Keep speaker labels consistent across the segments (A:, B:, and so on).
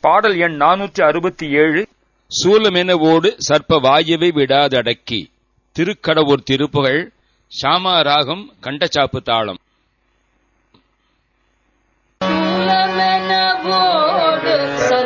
A: பாடல் எண் நானூற்றி அறுபத்தி ஏழு.
B: சூலமெனவோடு சர்ப்ப வாயுவை விடாதடக்கி. திருக்கடவுர் திருப்புகழ் ஷாமா ராகம் கண்டச்சாப்பு தாளம்.
C: சூலமெனவோடு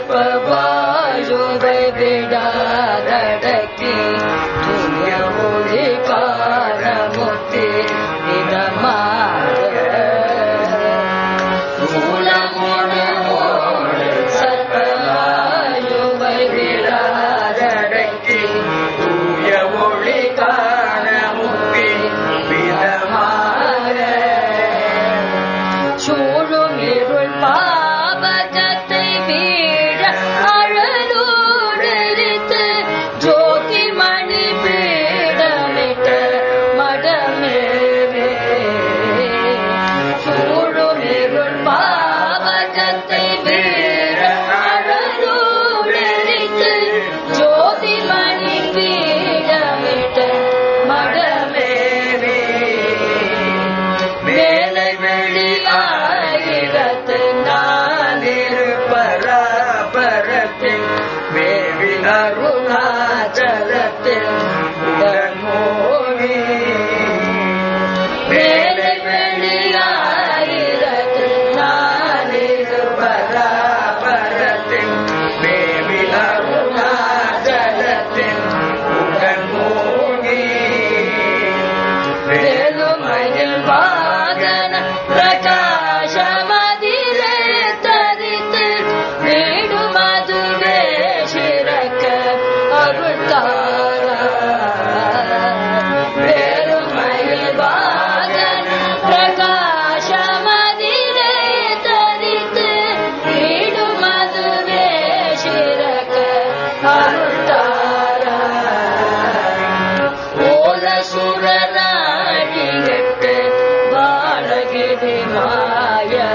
C: Karuna Jalatin.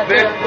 C: Ve.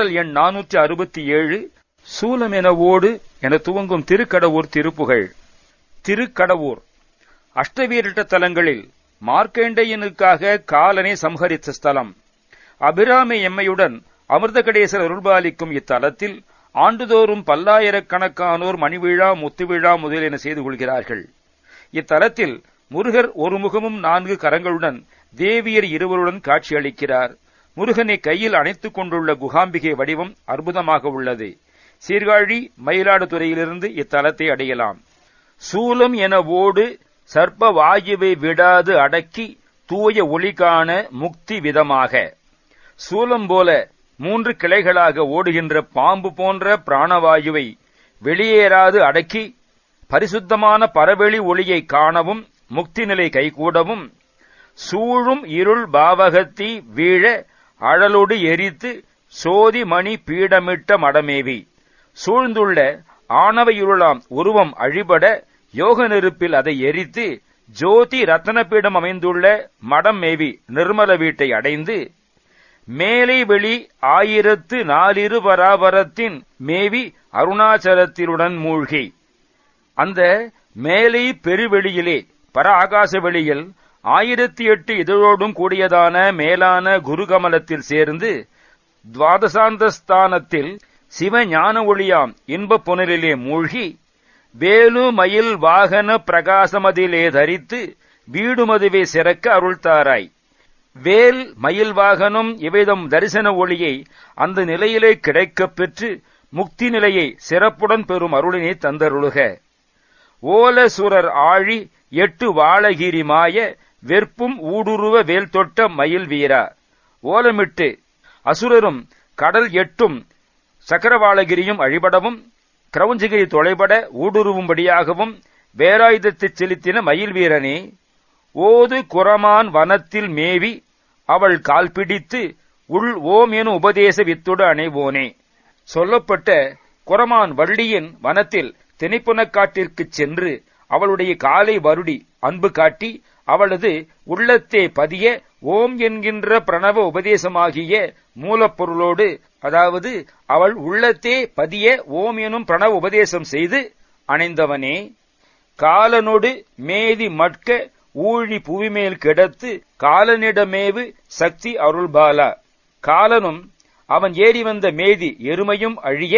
A: பாடல் எண் நானூற்றி அறுபத்தி ஏழு சூலம் என ஓடு என துவங்கும் திருக்கடவூர் திருப்புகழ். திருக்கடவூர். அஷ்டவீரட்ட தலங்களில் மார்க்கேண்டையனுக்காக காலனை சம்ஹரித்த ஸ்தலம். அபிராமி எம்மையுடன் அமிர்தகடேசர் அருள்பாலிக்கும் இத்தலத்தில் ஆண்டுதோறும் பல்லாயிரக்கணக்கானோர் மணிவிழா முத்துவிழா முதலியன செய்து கொள்கிறார்கள். இத்தலத்தில் முருகர் ஒரு முகமும் நான்கு கரங்களுடன் தேவியர் இருவருடன் காட்சியளிக்கிறார். முருகனை கையில் அணைத்துக் கொண்டுள்ள குகாம்பிகை வடிவம் அற்புதமாக உள்ளது. சீர்காழி மயிலாடுதுறையிலிருந்து இத்தலத்தை அடையலாம். சூலம் என ஓடு சர்ப்ப வாயுவை விடாது அடக்கி தூய ஒளி காண முக்தி விதமாக. சூலம் போல மூன்று கிளைகளாக ஓடுகின்ற பாம்பு போன்ற பிராணவாயுவை வெளியேறாது அடக்கி பரிசுத்தமான பரவெளி ஒளியை காணவும் முக்தி நிலை கைகூடவும் சூழும் இருள் பாவகத்தி வீழ அழலோடு எரித்து சோதி மணி பீடமிட்ட மடமேவி. சூழ்ந்துள்ள ஆணவ இருளாம் உருவம் அழிபட யோக நெருப்பில் அதை எரித்து ஜோதி ரத்னபீடம் அமைந்துள்ள மடம் மேவி நிர்மல வீட்டை அடைந்து மேலை வெளி ஆயிரத்து நாலிரு பராபரத்தின் மேவி அருணாச்சலத்திலுடன் மூழ்கி. அந்த மேலை பெருவெளியிலே பர ஆகாச வெளியில் ஆயிரத்தி எட்டு இதழோடும் கூடியதான மேலான குருகமலத்தில் சேர்ந்து துவாதசாந்தஸ்தானத்தில் சிவ ஞான ஒளியாம் இன்பப் புனலிலே மூழ்கி வேலு மயில் வாகன பிரகாசமதிலே தரித்து வீடுமதுவே சிறக்க அருள்தாராய். வேல் மயில் வாகனம் இவைதம் தரிசன ஒளியை அந்த நிலையிலே கிடைக்கப் பெற்று முக்தி நிலையை சிறப்புடன் பெறும் அருளினை தந்தருளுக. ஓலசுரர் ஆழி எட்டு வாழகிரி மாய வெற்பும் ஊடுருவ வேல் தொட்ட மயில் வீரா. ஓலமிட்டு அசுரரும் கடல் எட்டும் சக்கரவாளகிரியும் அழிபடவும் கிரவுஞ்சகிரி தொலைபட ஊடுருவும்படியாகவும் வேலாயுதத்தைச் செலுத்தின மயில் வீரனே ஓது குரமான் வனத்தில் மேவி அவள் கால் பிடித்து உள் ஓம் எனும் உபதேச வித்துடு அணைவோனே. சொல்லப்பட்ட குரமான் வள்ளியின் வனத்தில் திணைப்புனக்காட்டிற்குச் சென்று அவளுடைய காலை வருடி அன்பு காட்டி அவளது உள்ளத்தே பதிய ஓம் என்கின்ற பிரணவ உபதேசமாகிய மூலப்பொருளோடு அதாவது அவள் உள்ளத்தே பதிய ஓம் எனும் பிரணவ உபதேசம் செய்து அணைந்தவனே காலனோடு மேதி மட்க ஊழி புவிமேல் கிடத்து காலனிடமேவு சக்தி அருள்பாலா. காலனும் அவன் ஏறி வந்த மேதி எருமையும் அழிய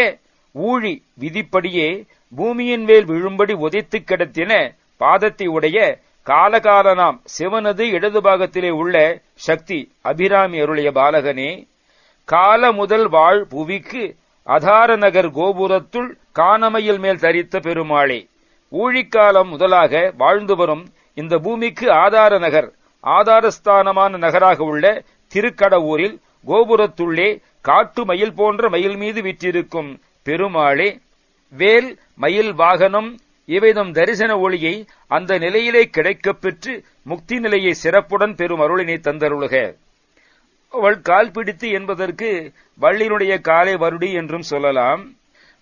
A: ஊழி விதிப்படியே பூமியின் மேல் விழும்படி உதைத்து கிடத்தின பாதத்தை உடைய காலகாலனாம் சிவனது இடது பாகத்திலே உள்ள சக்தி அபிராமி அருளிய பாலகனே கால முதல் வாழ் புவிக்கு அதார நகர் கோபுரத்துள் காணமையில் மேல் தரித்த பெருமாளே ஊழிக்காலம் முதலாக வாழ்ந்து வரும் இந்த பூமிக்கு ஆதார நகர் ஆதாரஸ்தானமான நகராக உள்ள திருக்கடவூரில் கோபுரத்துள்ளே காட்டு மயில் போன்ற மயில் மீது விற்றிருக்கும் பெருமாளே வேல் மயில் வாகனம் இவைதம் தரிசன ஒளியை அந்த நிலையிலே கிடைக்கப் பெற்று முக்தி நிலையை சிறப்புடன் பெறும் அருளினை தந்தருளுக. அவள் கால் பிடித்து என்பதற்கு வள்ளியினுடைய காலை வருடி என்றும் சொல்லலாம்.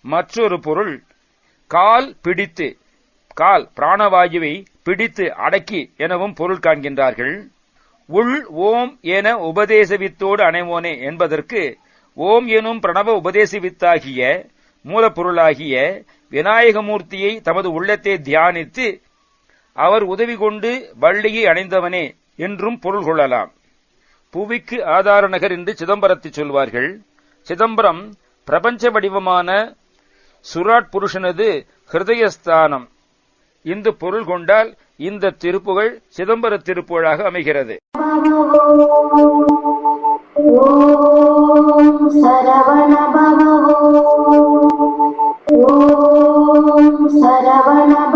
A: மற்றொரு பொருள் கால் பிடித்து கால் பிராணவாயுவை பிடித்து அடக்கி எனவும் பொருள் காண்கின்றார்கள். உள் ஓம் என உபதேசவித்தோடு அணைவோனே என்பதற்கு ஓம் எனும் பிரணவ உபதேசவித்தாகிய மூலப்பொருளாகிய விநாயகமூர்த்தியை தமது உள்ளத்தை தியானித்து அவர் உதவி கொண்டு வள்ளியை அடைந்தவனே என்றும் பொருள் கொள்ளலாம். புவிக்கு ஆதார நகர் என்று சிதம்பரத்தை சொல்வார்கள். சிதம்பரம் பிரபஞ்ச வடிவமான சுராட் புருஷனது ஹிருதயஸ்தானம். இந்த பொருள் கொண்டால் இந்த திருப்புகழ் சிதம்பர திருப்புகளாக அமைகிறது.
D: ஓம் சரவணபவ saravana